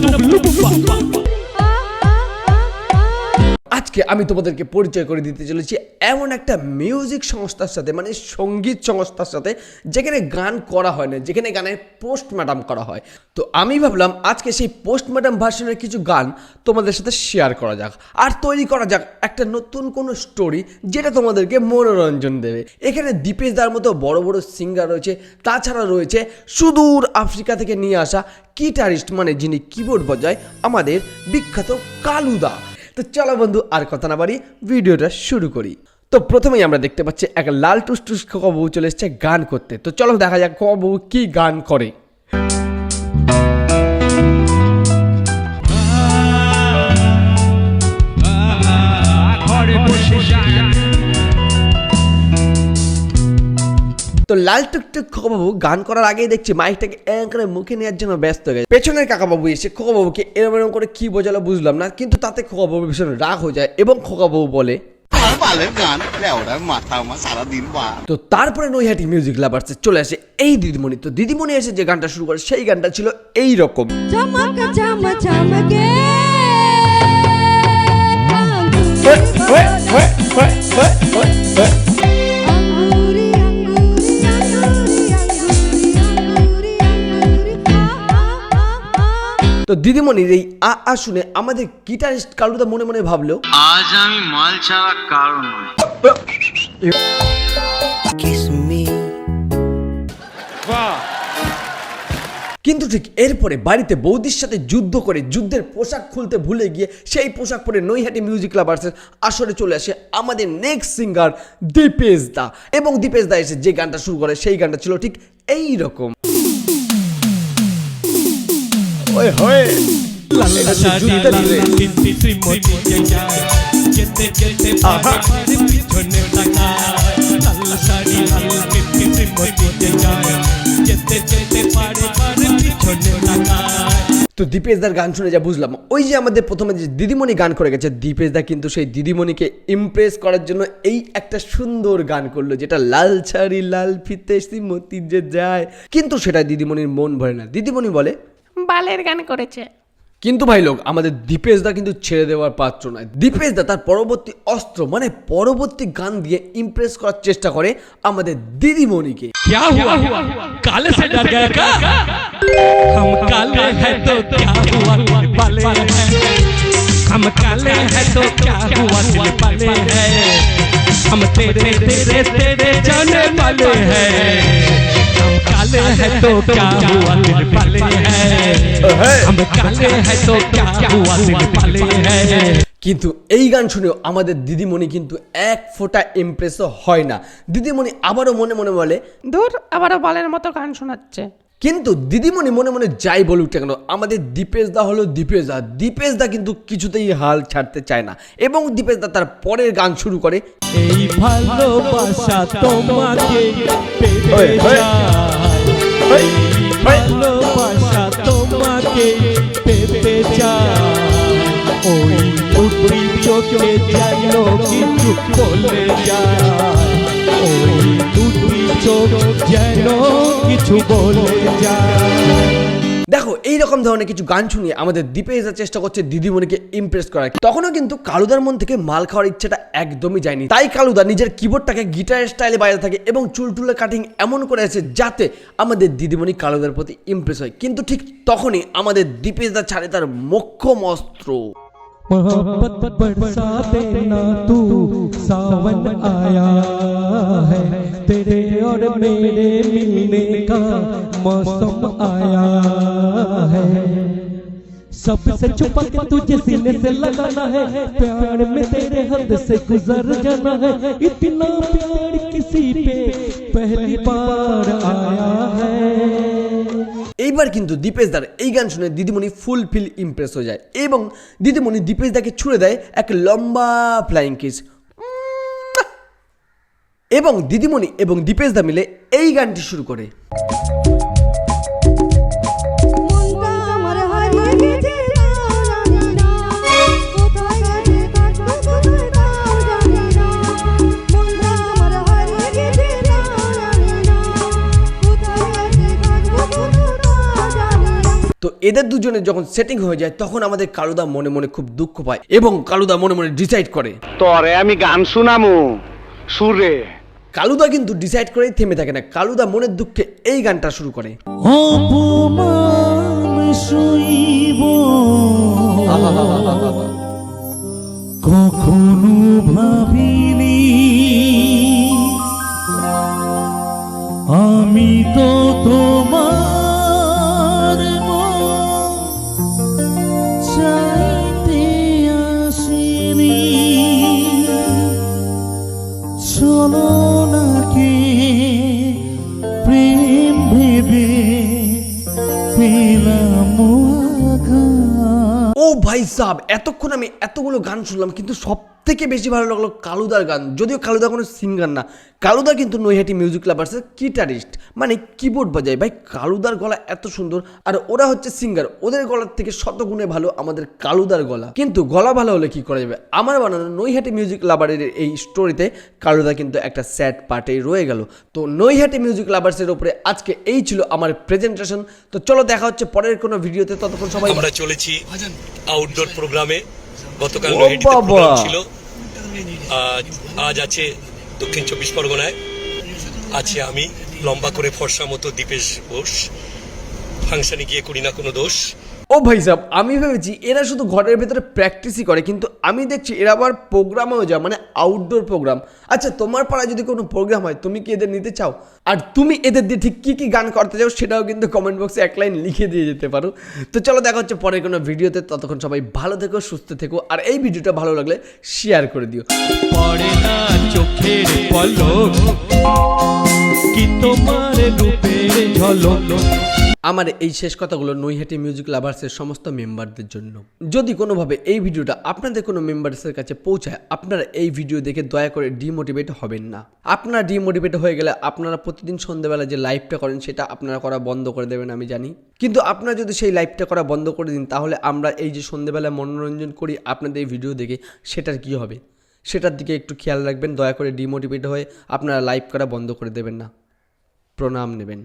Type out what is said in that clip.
Lubumba, Lubumba. আজকে আমি তোমাদেরকে পরিচয় করে দিতে চলেছি এমন একটা মিউজিক সংস্থার সাথে মানে সংগীত সংস্থার সাথে, যেখানে গান করা হয় না, যেখানে গানের পোস্ট ম্যাডাম করা হয়। তো আমি ভাবলাম আজকে সেই পোস্ট ম্যাডাম ভার্সনের কিছু গান তোমাদের সাথে শেয়ার করা যাক। আর তৈরি করা যাক একটা নতুন কোনো স্টোরি যেটা তোমাদেরকে মনোরঞ্জন দেবে। এখানে দীপেশ দার মতো বড় বড় সিঙ্গার রয়েছে, তাছাড়া রয়েছে সুদূর আফ্রিকা থেকে নিয়ে আসা কিটারিস্ট মানে যিনি কিবোর্ড বজায়, আমাদের বিখ্যাত কালুদা তো চলো বন্ধু আর কথা না বাড়ি ভিডিওটা শুরু করি তো প্রথমেই আমরা দেখতে পাচ্ছি এক লাল টুসটুস খোকাবু চলে এসছে গান করতে তো চলো দেখা যাক খোকাবু কি গান করে তো লাল টুকটুক খোকাবাবু গান করার আগেই দেখছি মাইকটাকে এরকম করে মুখে নেওয়ার জন্য ব্যস্ত হয়ে গেছে। পেছনের কাকাবাবু এসে খোকাবাবুকে এরম এরম করে কি বোঝালো বুঝলাম না কিন্তু তাতে খোকাবাবু ভীষণ রাগ হয়ে যায় এবং খোকাবাবু বলে আমার বালের গান লেওড়ার মাথা আমার সারাদিন বা তো তারপরে নৈহাটি মিউজিক লাভার্সে চলে আসে এই দিদিমণি। তো দিদিমণি এসে যে গানটা শুরু করে সেই গানটা ছিল এই রকম চমক তো দিদিমণির এই আ আ শুনে আমাদের গিটারিস্ট কালুদা মনে মনে ভাবলো আজ আমি মাল ছাড়া কারও নয় কিন্তু ঠিক এরপরে বাড়িতে বৌদির সাথে যুদ্ধ করে যুদ্ধের পোশাক খুলতে ভুলে গিয়ে সেই পোশাক পরে নৈহাটি মিউজিক লাভার্সের আসরে চলে আসে আমাদের নেক্সট সিঙ্গার দীপেশ দা। এবং দীপেশ দা এসে যে গানটা শুরু করে সেই গানটা ছিল ঠিক এই রকম ওই হয়। তো দীপেশ দার গান শুনে যা বুঝলাম ওই যে আমাদের প্রথমে যে দিদিমণি গান করে গেছে দীপেশ দা কিন্তু সেই দিদিমণিকে ইমপ্রেস করার জন্য এই একটা সুন্দর গান করল যেটা লাল ছাড়ি লাল ফিতে শ্রীমতি যে যায়। কিন্তু সেটা দিদিমণির মন ভরে না। দিদিমণি বলে বালের গান করেছে কিন্তু ভাই লোক আমাদের দীপেশ দা কিন্তু ছেড়ে দেওয়ার পাত্র নয় দীপেশ দা তার পরবর্তী অস্ত্র মানে পরবর্তী গান দিয়ে ইমপ্রেস করার চেষ্টা করে আমাদের দিদিমণিকে क्या हुआ काले से डर गया क्या हम काले हैं तो क्या हुआ दिल वाले हैं हम काले हैं तो क्या हुआ दिल वाले हैं हम तेरे तेरे तेरे जाने वाले हैं हम काले हैं तो क्या हुआ दिल वाले हैं हम काले हैं तो क्या हुआ दिल वाले हैं কিন্তু এই গান শুনেও আমাদের দিদিমণি কিন্তু এক ফোঁটা ইমপ্রেসও হয় না দিদিমণি আবারও মনে মনে বলে দূর আবারও বালের মতো গান শোনাচ্ছে কিন্তু দিদিমণি মনে মনে যাই বলুক না কেন আমাদের দীপেশ দা হলো দীপেশ দা দীপেশ দা কিন্তু কিছুতেই হাল ছাড়তে চায় না এবং দীপেশ দা তার পরের গান শুরু করে। এই ভালোবাসা তোমাকে পেতে ওই। ভালোবাসা তোমাকে পেতে ওই দুটি চোখে যেন কিছু বলে যায়। ওই দুটি দেখো এই রকম ধরনের কিছু গান শুনিয়ে আমাদের দীপেশ চেষ্টা করছে দিদিমণিকে ইমপ্রেস করার। তখনও কিন্তু কালুদার মন থেকে মাল খাওয়ার ইচ্ছাটা একদমই যায়নি। তাই কালুদা নিজের কিবোর্ডটাকে গিটারের স্টাইলে বাজাতে থাকে এবং চুলটুলে কাটিং এমন করে আছে যাতে আমাদের দিদিমণি কালুদার প্রতি ইমপ্রেস হয়। কিন্তু ঠিক তখনই আমাদের দীপেশ দা ছাড়ে তার মোক্ষম অস্ত্র। मोहब्बत बरसा देना तू, सावन आया है। तेरे और मेरे मिलने का मौसम आया है। सबसे छुपा के तुझे सीने से लगाना है, प्यार में तेरे हद से गुजर जाना है। इतना प्यार किसी पे पहली बार आया है। এইবার কিন্তু দীপেশ দার এই গান শুনে দিদিমণি ফুলফিল ইমপ্রেস হয়ে যায় এবং দিদিমণি দীপেশ দাকে ছুড়ে দেয় এক লম্বা ফ্লাইং কিস এবং দিদিমণি এবং দীপেশ দা মিলে এই গানটি শুরু করে। এদের দুজনের যখন সেটিং হয়ে যায় তখন আমাদের কালুদা মনে মনে খুব দুঃখ পায় এবং কালুদা মনে মনে ডিসাইড করে। তরে আমি গান শুনামু। সুরে। কালুদা কিন্তু ডিসাইড করেই থেমে থাকে না। কালুদা মনের দুঃখে এই গানটা শুরু করে। কখনো ভাই সাহ এতক্ষণ আমি এতগুলো গান শুনলাম কিন্তু সব থেকে বেশি ভালো লাগল কালুদার গান। যদিও কালুদা কোনো সিঙ্গার না। কালুদা কিন্তু নৈহাটি মিউজিক লাভার্সের কিটারিস্ট মানে কিবোর্ড বাজায়। ভাই কালুদার গলা এত সুন্দর। আর ওরা হচ্ছে সিঙ্গার ওদের গলার থেকে শতগুণে ভালো আমাদের কালুদার গলা। কিন্তু গলা ভালো হলে কি করা যাবে? আমার বানানো নৈহাটি মিউজিক লাভারের এই স্টোরিতে কালুদা কিন্তু একটা স্যাড পার্টেই রয়ে গেল। তো নৈহাটি মিউজিক লাভার্সের উপরে আজকে এই ছিল আমার প্রেজেন্টেশন তো চলো দেখা হচ্ছে পরের কোনো ভিডিওতে ততক্ষণ সবাই আমরা চলেছি আউটডোর প্রোগ্রামে গতকাল নৈহাটিতে প্রোগ্রাম ছিল। আজ আজ আছে দক্ষিণ চব্বিশ পরগনায়। আছে আমি লম্বা করে ফর্সা মতো দীপেশ বোস। ফাংশানে গিয়ে করি না কোনো দোষ। ও ভাই সাহেব আমি ভেবেছি এরা শুধু ঘরের ভেতরে প্র্যাকটিসই করে, কিন্তু আমি দেখছি এরা আবার প্রোগ্রামেও যায় মানে আউটডোর প্রোগ্রাম আচ্ছা তোমার পাড়ায় যদি কোনো প্রোগ্রাম হয়, তুমি কি এদের নিতে চাও? আর তুমি এদের দিয়ে ঠিক কী কী গান করতে চাও, সেটাও কিন্তু কমেন্ট বক্সে এক লাইন লিখে দিয়ে যেতে পারো। তো চলো দেখা হচ্ছে পরের কোনো ভিডিওতে ততক্ষণ সবাই ভালো থেকো, সুস্থ থেকো, আর এই ভিডিওটা ভালো লাগলে শেয়ার করে দিও। চোখের পলক, কি তোমার রূপের ঝলক? আমার এই শেষ কথাগুলো নৈহাটি মিউজিক লাভার্সের সমস্ত মেম্বারদের জন্য। যদি কোনোভাবে এই ভিডিওটা আপনাদের কোনো মেম্বার্সের কাছে পৌঁছায়, আপনারা এই ভিডিও দেখে দয়া করে ডিমোটিভেট হবেন না। আপনারা ডিমোটিভেট হয়ে গেলে আপনারা প্রতিদিন সন্ধ্যাবেলা যে লাইভটা করেন, সেটা আপনারা করা বন্ধ করে দেবেন, আমি জানি। কিন্তু আপনারা যদি সেই লাইভটা করা বন্ধ করে দিন, তাহলে আমরা এই যে সন্ধ্যাবেলা মনোরঞ্জন করি, আপনাদের এই ভিডিও দেখে সেটার কি হবে? সেটার দিকে একটু খেয়াল রাখবেন, দয়া করে ডিমোটিভেট হয়ে আপনারা লাইভ করা বন্ধ করে দেবেন না। প্রণাম নেবেন।